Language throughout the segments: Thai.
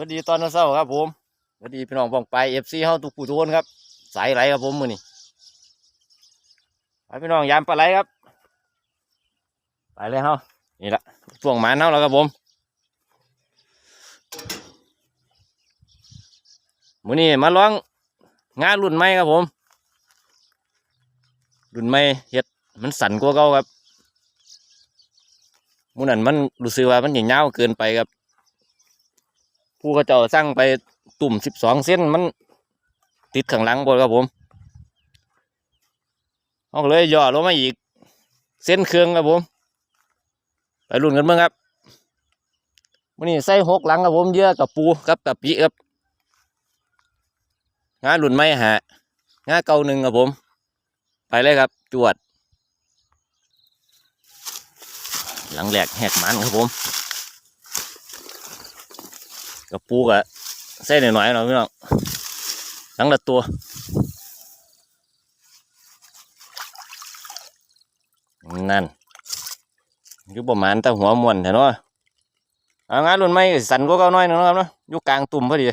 วัสดีตอนเช้าครับผมสวัสดีพี่น้องปองไปเอฟซีเฮาทุกผู้ทุนครับ สายไหลครับผมมือนี่ไปพี่น้องยามปลาไหลครับ ไปเลยเฮานี่ละช่วงหมาเฮาแล้วครับผมมือนี้มาล้องงานรุ่นใหม่ครับผม รุ่นใหม่เฮ็ดมันสั่นกว่าเก่าครับมือนั้นมันรู้สึกว่ามันยาเกินไปครับ ผู้ก็เจ้าสร้างไปตุ่มสิบสองเส้นมันติดข้างหลังบนครับผมเอาเลยย่อลงมาอีก เส้นเครื่องครับผม ไปรุ่นกันเมื่อครับวันนี้ใส่หกหลังครับผมเยอะกับปูกับกับปีครับงานรุ่นไม่หางานเก่าหนึ่งครับผม ไปเลยครับ จวด หลังแหลกแหกมันครับผม กับปูกะใส่หน่อยๆหน่อยพี่น้องทั้งละตัวนั่นอยู่ประมาณแต่หัวมวนแถวเนาะเอางานรุ่นใหม่สั่นก็เก่าน้อยหนึงนะครับเนาะอยู่กลางตุ่มพอดี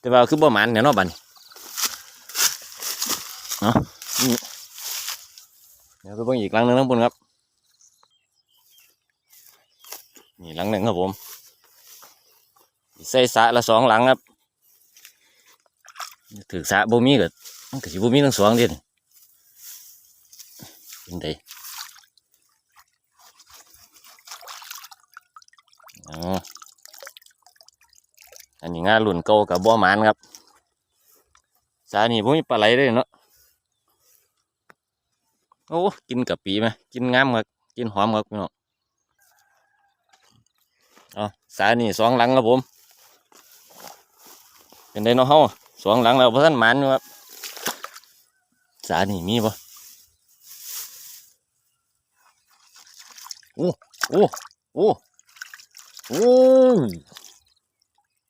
แต่ว่าคือประมาณแถวเนาะบันเนาะเดี๋ยวไปเบิ่งอีกลังหนึงทั้งบนครับนี่ลังหนึ่งครับผม ใส่สะละสองหลังครับถือสะบ่มีก็มันก็สิบ่มีทั้งสองเด่นเป็นไดอันนี้งานรุ่นเก่ากับบ่หมานครับสานี่บ่มีปลาไหลเลยเนาะโอ้กินกับปีไหมกินงามครับกินหอมครับพี่น้องอ๋อสานี่สองหลังครับผม เป็นไดเนาะเฮาสองหลังแล้วพระท่านหมันครับสานี่มีปะโอ้โอ้โอ้โอ้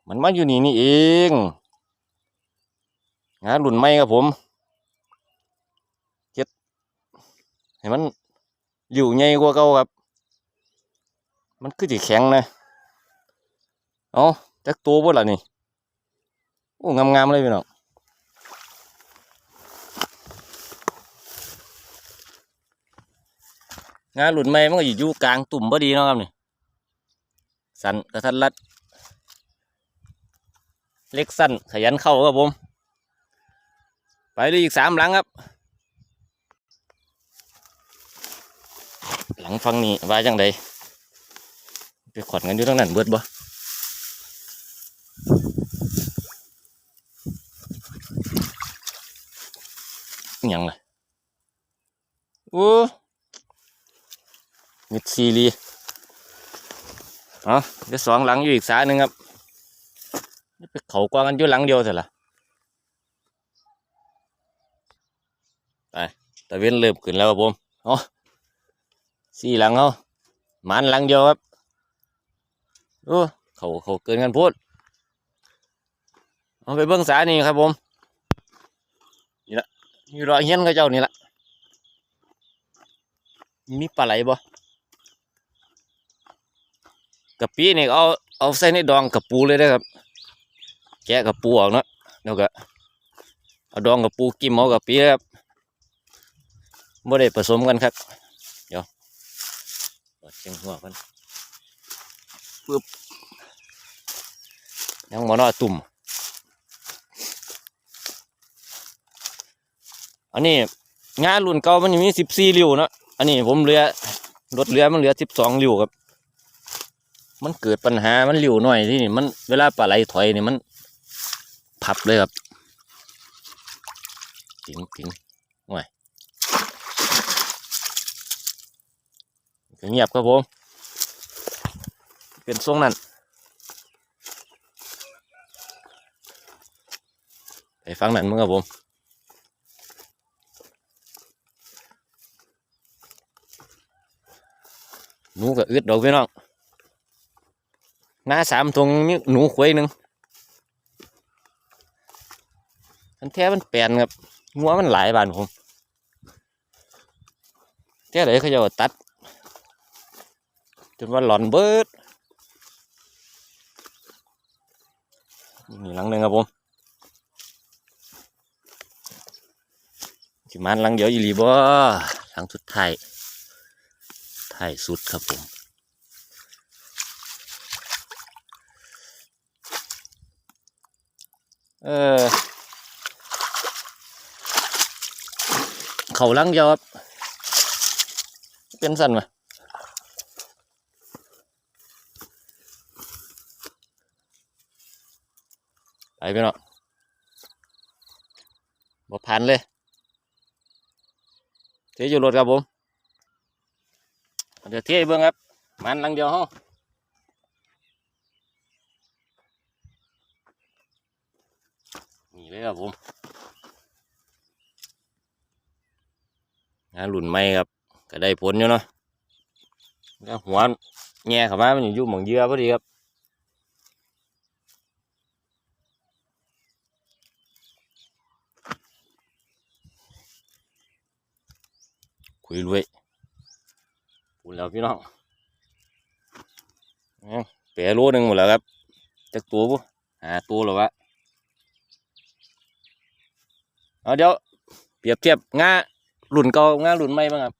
มันมาอยู่นี่นี่เองงานรุ่นใหม่ครับผมเจ็ดให้มันอยู่ใหญ่กว่าเก่าครับ มันคือจะแข็งนะ เอาจักตัวบ่ล่ะนี่ โอ้งามๆเลยพี่น้องงานหลุดใหม่มันก็อยู่ยกลางตุ่มพอดีเนาะครับนี่สันกระทัดรัด เล็กสั้นขยันเข้าครับผม ไปเลยอีกสามหลังครับ หลังฟังนี้ว่าจังใดไปขอดกันอยู่ตรงนั้นเบิดบ่ อิหยังเลยโอ้มิดซีรีอ๋อเดี๋ยวสองหลังอยู่อีกสายหนึ่งครับนี่ไปเขากว้างกันอยู่หลังเดียวเถอะล่ะไปตะเว้นเริ่มขึ้นแล้วครับผมอ๋อสี่หลังเขาหมันหลังเดียวครับโอ้เขาเขาเกินกันพูดเอาไปเบิ้งสายนี่ครับผม อยู่รอเฮียนกับเจ้านี่ละมีปลาไหลบ่กะปินี่เอาเอาใส่ในดองกับปูเลยนะครับ แกะกับปูออกเนาะแล้วก็เอาดองกับปูกิมเอากับปีครับบ่ได้ผสมกันครับ เดี๋ยวเปิดเชียงหัวกันปึ๊บยังบ่เนอตุ่ม อันนี้งานรุ่นเก่ามันมีสิบสี่ริ้วเนาะอันนี้ผมเรือรถเรือมันเหลือสิบสองริ้วครับ มันเกิดปัญหามันริ้วหน่อยที่นี่มันเวลาปลาไหลถอยนี่มันพับเลยครับถิงถิงห่วยเงียบครับผม เป็นทรงนั้นไปฟังนั้นมึงครับผม หนูก็อึดดอกพี่น้องหน้าสามทงมีหนูขวยหนึ่งอันแท้มันแปลนครับงัวมันหลายบานผมแท้เลยเขาจะตัด จนว่าหลอนเบิดนี่หลังหนึ่งครับผมสิมันหลังเดียวอีหลีบ่หลังสุดท้าย ท้ายสุดครับผมเออเขาหลังเดียวครับเป็นสั่นไหมไปพี่น้องบ่พันเลยเทอยู่รถครับผม เดี๋ยวเทให้เบิ่งครับ มันลังเดียวห้องนี่เลยครับผมงานหลุนไม่ครับ ก็ได้ผลอยู่เนาะแล้วหัวแง่เข้ามามันอยู่หมองเยื่อพอดีครับคุยรวย พูดแล้วพี่น้องเอาแปรโลหนึ่งหมดแล้วครับจักตัวปุ๊หาตัวหรอวะเอาเดี๋ยวเปรียบเทียบงาหลุนเก่างาหลุนใหม่บ้างครับ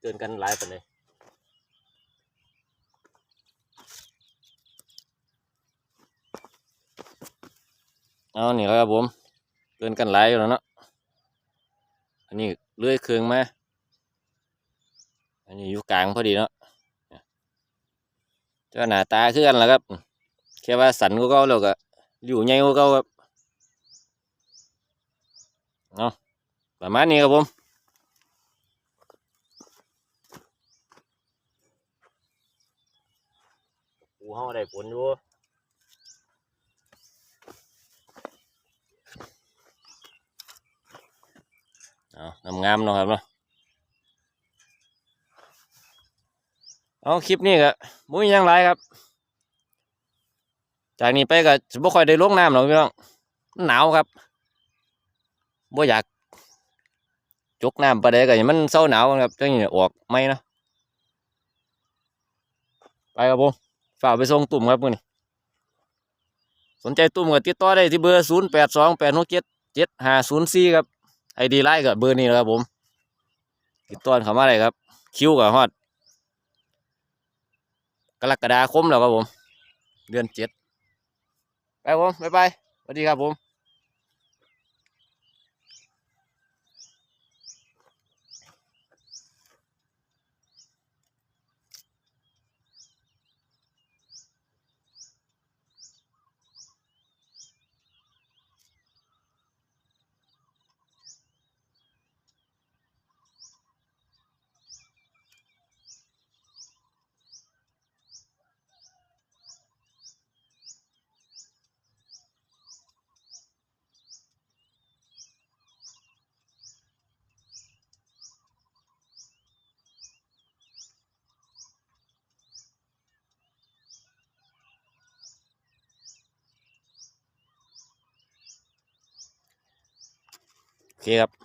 เกินกันหลายปานเลยเอานี่ครับผม เกินกันหลายอยู่แล้วเนาะอันนี้เลื่อยเครื่องมาอันนี้อยู่ กลางพอดีเนาะเจ้าหน้าตาคือกันแหละครับแค่ว่าสันก็เก่าแล้วก็อยู่ใหญ่ก็เก่าครับเอาประมาณนี้ครับผมกูเฮาได้ผลอยู่เอางามๆเนาะครับเนาะ เอาคลิปนี้ก็มุ้ยยังไรครับ จากนี้ไปก็จะบ่ค่อยได้ลงน้ำหรอกพี่น้องหนาวครับบ่อยากจกน้ำไปได้ก็มันเศร้าหนาวครับจังนี้ออกไม่นะไปครับผมฝากไปส่งตุ่มครับมื้อนี้สนใจตุ่มก็ติดต่อได้ที่เบอร์ศูนย์แปดสองแปดหกเจ็ดเจ็ดห้าศูนย์สี่ครับไอดีไลน์กับเบอร์นี้นะครับผม ติดต่อเข้ามาเลยครับ คิวกับฮอด กรกฎาคมแล้วครับผม เดือนเจ็ดไปผม บ๊ายบายสวัสดีครับผม โอเคครับ